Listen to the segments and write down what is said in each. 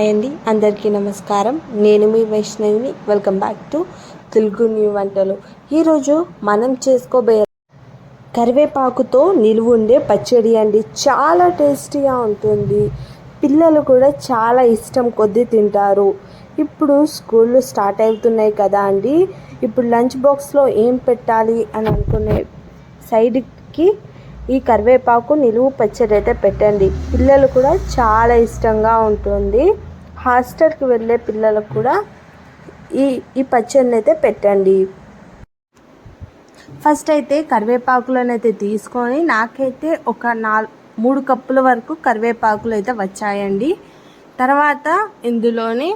Hi అండి అందరికీ నమస్కారం. నేను మీ వైష్ణవిని. Welcome back to Telugu new వంటలు. ఈరోజు మనం చేసుకోబోయే కరివేపాకుతో నిలువ ఉండే పచ్చడి అండి. చాలా టేస్టీగా ఉంటుంది. పిల్లలు కూడా చాలా ఇష్టం కొద్దీ తింటారు. ఇప్పుడు స్కూళ్ళు స్టార్ట్ అవుతున్నాయి కదా అండి. ఇప్పుడు లంచ్ బాక్స్లో ఏం పెట్టాలి అని అనుకునే సైడ్కి ఈ కరివేపాకు నిలువు పచ్చడి అయితే పెట్టండి. పిల్లలు కూడా చాలా ఇష్టంగా ఉంటుంది. హాస్టల్కి వెళ్ళే పిల్లలకు కూడా ఈ ఈ పచ్చడిని అయితే పెట్టండి. ఫస్ట్ అయితే కరివేపాకులను అయితే తీసుకొని నాకైతే ఒక నాలుగు మూడు కప్పుల వరకు కరివేపాకులు అయితే వచ్చాయండి. తర్వాత ఇందులోని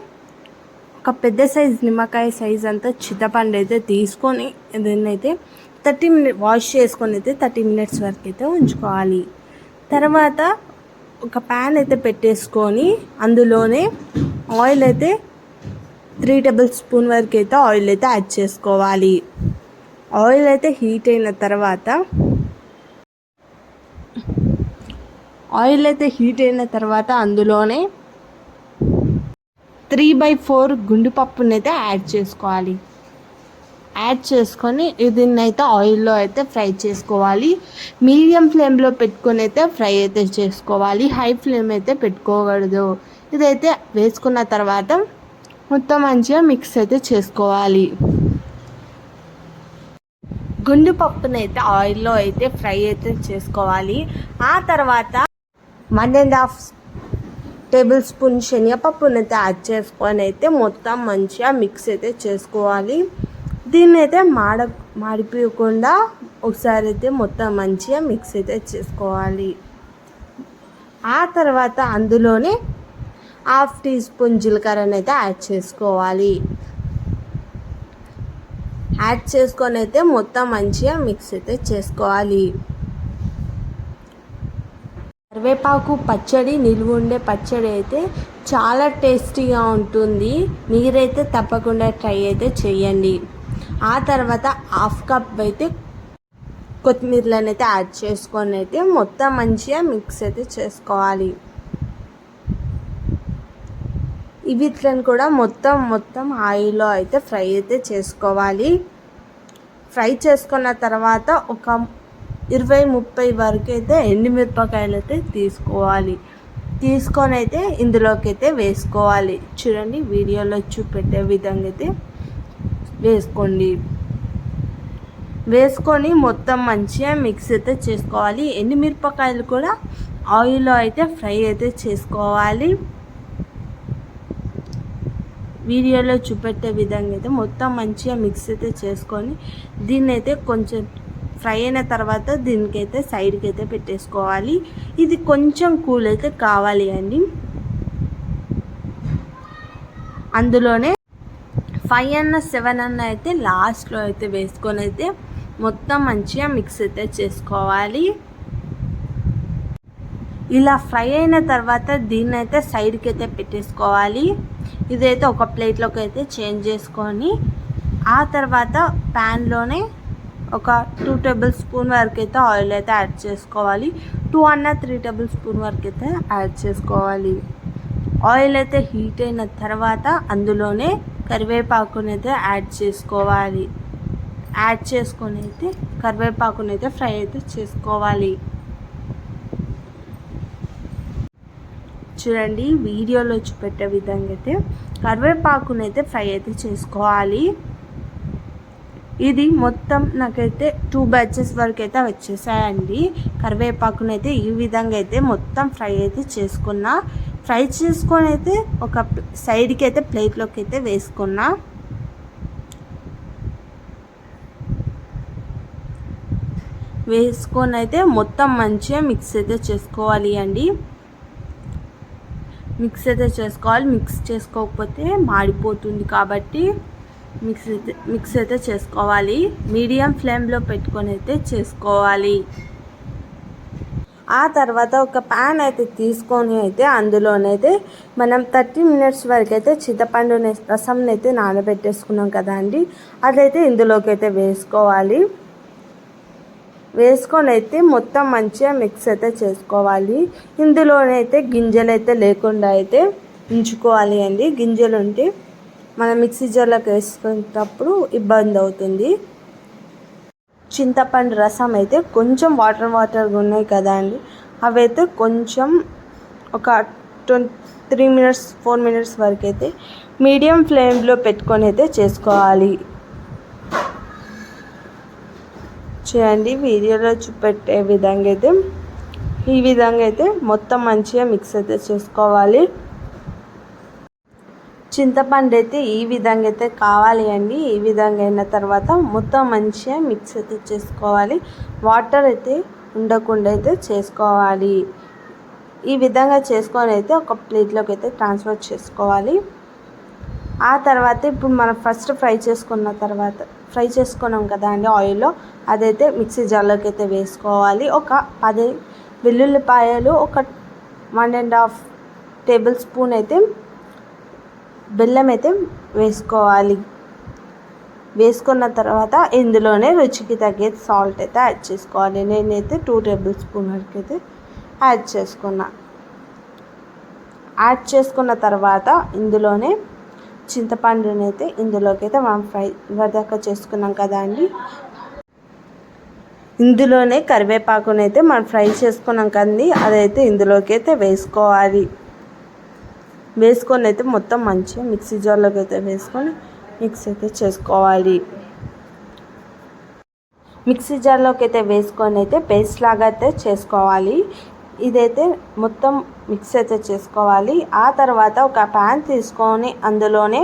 ఒక పెద్ద సైజ్ నిమ్మకాయ సైజ్ అంతా చింతపండు అయితే తీసుకొని దీన్ని అయితే థర్టీ మినిట్ వాష్ చేసుకొని అయితే థర్టీ మినిట్స్ వరకు అయితే ఉంచుకోవాలి. తర్వాత ఒక ప్యాన్ అయితే పెట్టేసుకొని అందులోనే ఆయిల్ అయితే త్రీ టేబుల్ స్పూన్ వరకు అయితే ఆయిల్ అయితే యాడ్ చేసుకోవాలి. ఆయిల్ అయితే హీట్ అయిన తర్వాత ఆయిల్ అయితే హీట్ అయిన తర్వాత అందులోనే త్రీ బై ఫోర్ గుండు పప్పుని అయితే యాడ్ చేసుకోవాలి. యాడ్ చేసుకొని దీన్ని అయితే ఆయిల్లో అయితే ఫ్రై చేసుకోవాలి. మీడియం ఫ్లేమ్లో పెట్టుకొని అయితే ఫ్రై అయితే చేసుకోవాలి. హై ఫ్లేమ్ అయితే పెట్టుకోకూడదు. ఇదైతే వేసుకున్న తర్వాత మొత్తం మంచిగా మిక్స్ అయితే చేసుకోవాలి. గుండు పప్పునైతే అయితే ఆయిల్లో అయితే ఫ్రై అయితే చేసుకోవాలి. ఆ తర్వాత one and half tablespoon శనగపప్పుని అయితే యాడ్ చేసుకొని అయితే మొత్తం మంచిగా మిక్స్ అయితే చేసుకోవాలి. దీన్ని అయితే మాడ మాడిపోకుండా ఒకసారి అయితే మొత్తం మంచిగా మిక్స్ అయితే చేసుకోవాలి. ఆ తర్వాత అందులోనే హాఫ్ టీ స్పూన్ జీలకర్రని అయితే యాడ్ చేసుకోవాలి. యాడ్ చేసుకొని అయితే మొత్తం మంచిగా మిక్స్ అయితే చేసుకోవాలి. కరివేపాకు పచ్చడి నిలువ ఉండే పచ్చడి అయితే చాలా టేస్టీగా ఉంటుంది. మీరైతే తప్పకుండా ట్రై అయితే చేయండి. ఆ తర్వాత హాఫ్ కప్ అయితే కొత్తిమీరలను అయితే యాడ్ చేసుకొని అయితే మొత్తం మంచిగా మిక్స్ అయితే చేసుకోవాలి. వీటిని కూడా మొత్తం మొత్తం ఆయిల్లో అయితే ఫ్రై అయితే చేసుకోవాలి. ఫ్రై చేసుకున్న తర్వాత ఒక ఇరవై ముప్పై వరకు అయితే ఎండుమిరపకాయలు అయితే తీసుకోవాలి. తీసుకొని అయితే ఇందులోకి అయితే వేసుకోవాలి. చూడండి వీడియోలో చూపెట్టే విధంగా అయితే వేసుకోండి. వేసుకొని మొత్తం మంచిగా మిక్స్ అయితే చేసుకోవాలి. ఎండుమిరపకాయలు కూడా ఆయిల్లో అయితే ఫ్రై అయితే చేసుకోవాలి. వీడియోలో చూపెట్టే విధంగా అయితే మొత్తం మంచిగా మిక్స్ అయితే చేసుకొని దీన్ని అయితే కొంచెం ఫ్రై అయిన తర్వాత దీనికైతే సైడ్కి అయితే పెట్టేసుకోవాలి. ఇది కొంచెం కూల్ అయితే కావాలి అండి. అందులోనే ఫైవ్ అన్న సెవెన్ అన్న అయితే లాస్ట్లో అయితే వేసుకొని అయితే మొత్తం మంచిగా మిక్స్ అయితే చేసుకోవాలి. ఇలా ఫ్రై అయిన తర్వాత దీన్ని అయితే సైడ్కి అయితే పెట్టేసుకోవాలి. ఇదైతే ఒక ప్లేట్లోకి అయితే చేంజ్ చేసుకొని ఆ తర్వాత ప్యాన్లోనే ఒక టూ టేబుల్ స్పూన్ వరకు అయితే ఆయిల్ అయితే యాడ్ చేసుకోవాలి. టూ అన్న త్రీ టేబుల్ స్పూన్ వరకు అయితే యాడ్ చేసుకోవాలి. ఆయిల్ అయితే హీట్ అయిన తర్వాత అందులోనే కరివేపాకుని అయితే యాడ్ చేసుకోవాలి. యాడ్ చేసుకొని అయితే కరివేపాకుని అయితే ఫ్రై అయితే చేసుకోవాలి. చూడండి వీడియోలో చూపెట్టే విధంగా అయితే కరివేపాకుని అయితే ఫ్రై అయితే చేసుకోవాలి. ఇది మొత్తం నాకైతే టూ బ్యాచెస్ వరకు అయితే వచ్చేసాయండి. కరివేపాకునైతే ఈ విధంగా అయితే మొత్తం ఫ్రై అయితే చేసుకున్నా. ఫ్రై చేసుకొని అయితే ఒక సైడ్కి అయితే ప్లేట్లోకి అయితే వేసుకున్నా. వేసుకొని అయితే మొత్తం మంచిగా మిక్స్ అయితే చేసుకోవాలి అండి. మిక్స్ అయితే చేసుకోవాలి. మిక్స్ చేసుకోకపోతే మాడిపోతుంది కాబట్టి మిక్స్ అయితే మిక్స్ అయితే చేసుకోవాలి. మీడియం ఫ్లేమ్లో పెట్టుకొని అయితే చేసుకోవాలి. ఆ తర్వాత ఒక ప్యాన్ అయితే తీసుకొని అయితే అందులోనైతే మనం థర్టీ మినిట్స్ వరకు అయితే చింతపండు రసంని అయితే నానబెట్టేసుకున్నాం కదా అండి. అదైతే ఇందులోకి అయితే వేసుకోవాలి. వేసుకొని అయితే మొత్తం మంచిగా మిక్స్ అయితే చేసుకోవాలి. ఇందులోనైతే గింజలు అయితే లేకుండా అయితే ఉంచుకోవాలి అండి. గింజలు ఉంటే మనం మిక్సీ జార్లోకి వేసుకునేటప్పుడు ఇబ్బంది అవుతుంది. చింతపండు రసం అయితే కొంచెం వాటర్ వాటర్గా ఉన్నాయి కదా అండి. అవి అయితే కొంచెం ఒక twenty three minutes four minutes వరకు అయితే మీడియం ఫ్లేమ్లో పెట్టుకొని అయితే చేసుకోవాలి. చేయండి. వీడియోలో చూపెట్టే విధంగా అయితే ఈ విధంగా అయితే మొత్తం మంచిగా మిక్స్ అయితే చేసుకోవాలి. చింతపండు అయితే ఈ విధంగా అయితే కావాలి అండి. ఈ విధంగా అయిన తర్వాత మొత్తం మంచిగా మిక్స్ అయితే చేసుకోవాలి. వాటర్ అయితే ఉండకుండా అయితే చేసుకోవాలి. ఈ విధంగా చేసుకొని అయితే ఒక ప్లేట్లోకి అయితే ట్రాన్స్ఫర్ చేసుకోవాలి. ఆ తర్వాత ఇప్పుడు మనం ఫస్ట్ ఫ్రై చేసుకున్న తర్వాత ఫ్రై చేసుకున్నాం కదా అండి ఆయిల్లో అదైతే మిక్సీ జార్లోకి అయితే వేసుకోవాలి. ఒక పది వెల్లుల్లిపాయలు ఒక one and half tablespoon అయితే బెల్లం అయితే వేసుకోవాలి. వేసుకున్న తర్వాత ఇందులోనే రుచికి తగ్గే సాల్ట్ అయితే యాడ్ చేసుకోవాలి. నేనైతే టూ టేబుల్ స్పూన్ వరకు అయితే యాడ్ చేసుకున్నా. యాడ్ చేసుకున్న తర్వాత ఇందులోనే చింతపండునైతే ఇందులోకి అయితే మనం ఫ్రై వరదాకా చేసుకున్నాం కదా అండి. ఇందులోనే కరివేపాకునైతే మనం ఫ్రై చేసుకున్నాం కదండి. అదైతే ఇందులోకి అయితే వేసుకోవాలి. వేసుకొని అయితే మొత్తం మంచిగా మిక్సీ జార్లోకి అయితే వేసుకొని మిక్స్ అయితే చేసుకోవాలి. మిక్సీ జార్లోకి అయితే వేసుకొని అయితే పేస్ట్ లాగా అయితే చేసుకోవాలి. ఇదైతే మొత్తం మిక్స్ అయితే చేసుకోవాలి. ఆ తర్వాత ఒక ప్యాన్ తీసుకొని అందులోనే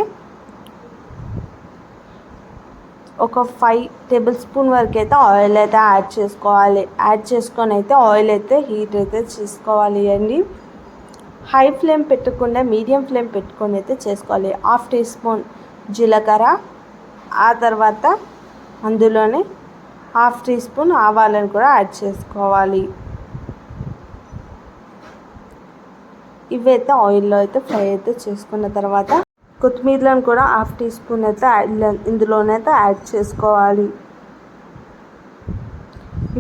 ఒక ఫైవ్ టేబుల్ స్పూన్ వరకు అయితే ఆయిల్ అయితే యాడ్ చేసుకోవాలి. యాడ్ చేసుకొని అయితే ఆయిల్ అయితే హీట్ అయితే చేసుకోవాలి అండి. హై ఫ్లేమ్ పెట్టకుండా మీడియం ఫ్లేమ్ పెట్టుకొని అయితే చేసుకోవాలి. హాఫ్ టీ స్పూన్ జీలకర్ర ఆ తర్వాత అందులోనే హాఫ్ టీ స్పూన్ ఆవాలను కూడా యాడ్ చేసుకోవాలి. ఇవైతే ఆయిల్లో అయితే ఫ్రై అయితే చేసుకున్న తర్వాత కొత్తిమీరలను కూడా హాఫ్ టీ స్పూన్ అయితే ఇందులోనైతే యాడ్ చేసుకోవాలి.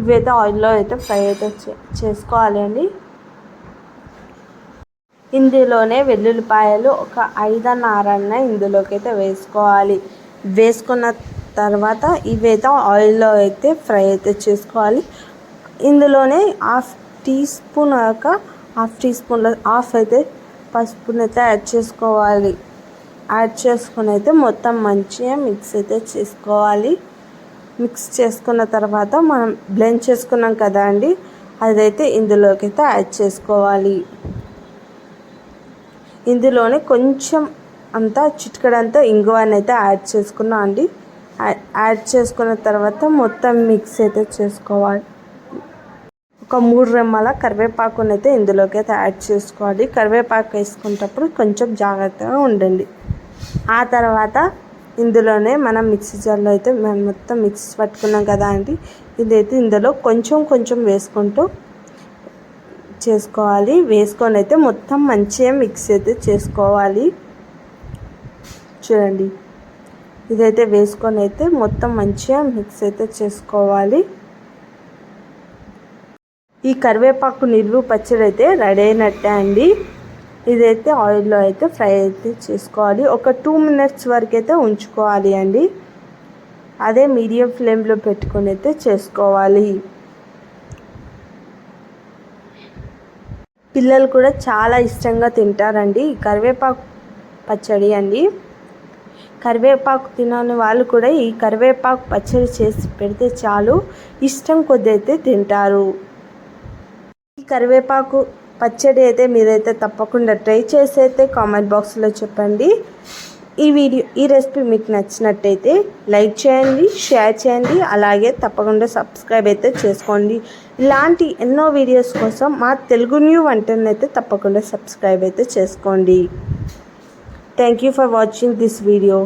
ఇవైతే ఆయిల్లో అయితే ఫ్రై అయితే చేసుకోవాలి అండి. ఇందులోనే వెల్లుల్లిపాయలు ఒక ఐదన్నారన్న ఇందులోకి అయితే వేసుకోవాలి. వేసుకున్న తర్వాత ఇవైతే ఆయిల్లో అయితే ఫ్రై అయితే చేసుకోవాలి. ఇందులోనే హాఫ్ టీ స్పూన్ ఒక హాఫ్ టీ స్పూన్లో హాఫ్ అయితే పసుపుని అయితే యాడ్ చేసుకోవాలి. యాడ్ చేసుకుని అయితే మొత్తం మంచిగా మిక్స్ అయితే చేసుకోవాలి. మిక్స్ చేసుకున్న తర్వాత మనం బ్లెండ్ చేసుకున్నాం కదా అండి అదైతే ఇందులోకి అయితే యాడ్ చేసుకోవాలి. ఇందులోనే కొంచెం అంతా చిటికడంతా ఇంగువని అయితే యాడ్ చేసుకున్నాం అండి. యాడ్ చేసుకున్న తర్వాత మొత్తం మిక్స్ అయితే చేసుకోవాలి. ఒక మూడు రెమ్మల కరివేపాకుని అయితే ఇందులోకి అయితే యాడ్ చేసుకోవాలి. కరివేపాకు వేసుకునేటప్పుడు కొంచెం జాగ్రత్తగా ఉండండి. ఆ తర్వాత ఇందులోనే మనం మిక్సీ జార్లో అయితే మేము మొత్తం మిక్స్ పట్టుకున్నాం కదా అండి. ఇదైతే ఇందులో కొంచెం కొంచెం వేసుకుంటూ చేసుకోవాలి. వేసుకొని అయితే మొత్తం మంచిగా మిక్స్ అయితే చేసుకోవాలి. చూడండి. ఇదైతే వేసుకొని అయితే మొత్తం మంచిగా మిక్స్ అయితే చేసుకోవాలి. ఈ కరివేపాకు నిల్వ పచ్చడి అయితే రెడీ అయినట్టే అండి. ఇదైతే ఆయిల్లో అయితే ఫ్రై అయితే చేసుకోవాలి. ఒక టూ మినిట్స్ వరకు అయితే ఉంచుకోవాలి అండి. అదే మీడియం ఫ్లేమ్లో పెట్టుకొని అయితే చేసుకోవాలి. పిల్లలు కూడా చాలా ఇష్టంగా తింటారండి. కరివేపాకు పచ్చడి అండి. కరివేపాకు తినని వాళ్ళు కూడా ఈ కరివేపాకు పచ్చడి చేసి పెడితే చాలు. ఇష్టం కొద్ది అయితే తింటారు. ఈ కరివేపాకు పచ్చడి అయితే మీరైతే తప్పకుండా ట్రై చేసి అయితే కామెంట్ బాక్స్లో చెప్పండి. ఈ వీడియో ఈ రెసిపీ మీకు నచ్చినట్టయితే లైక్ చేయండి షేర్ చేయండి అలాగే తప్పకుండా సబ్స్క్రైబ్ అయితే చేసుకోండి. ఇలాంటి ఎన్నో వీడియోస్ కోసం మా తెలుగు న్యూ వంటని అయితే తప్పకుండా సబ్స్క్రైబ్ అయితే చేసుకోండి. Thank you for watching this video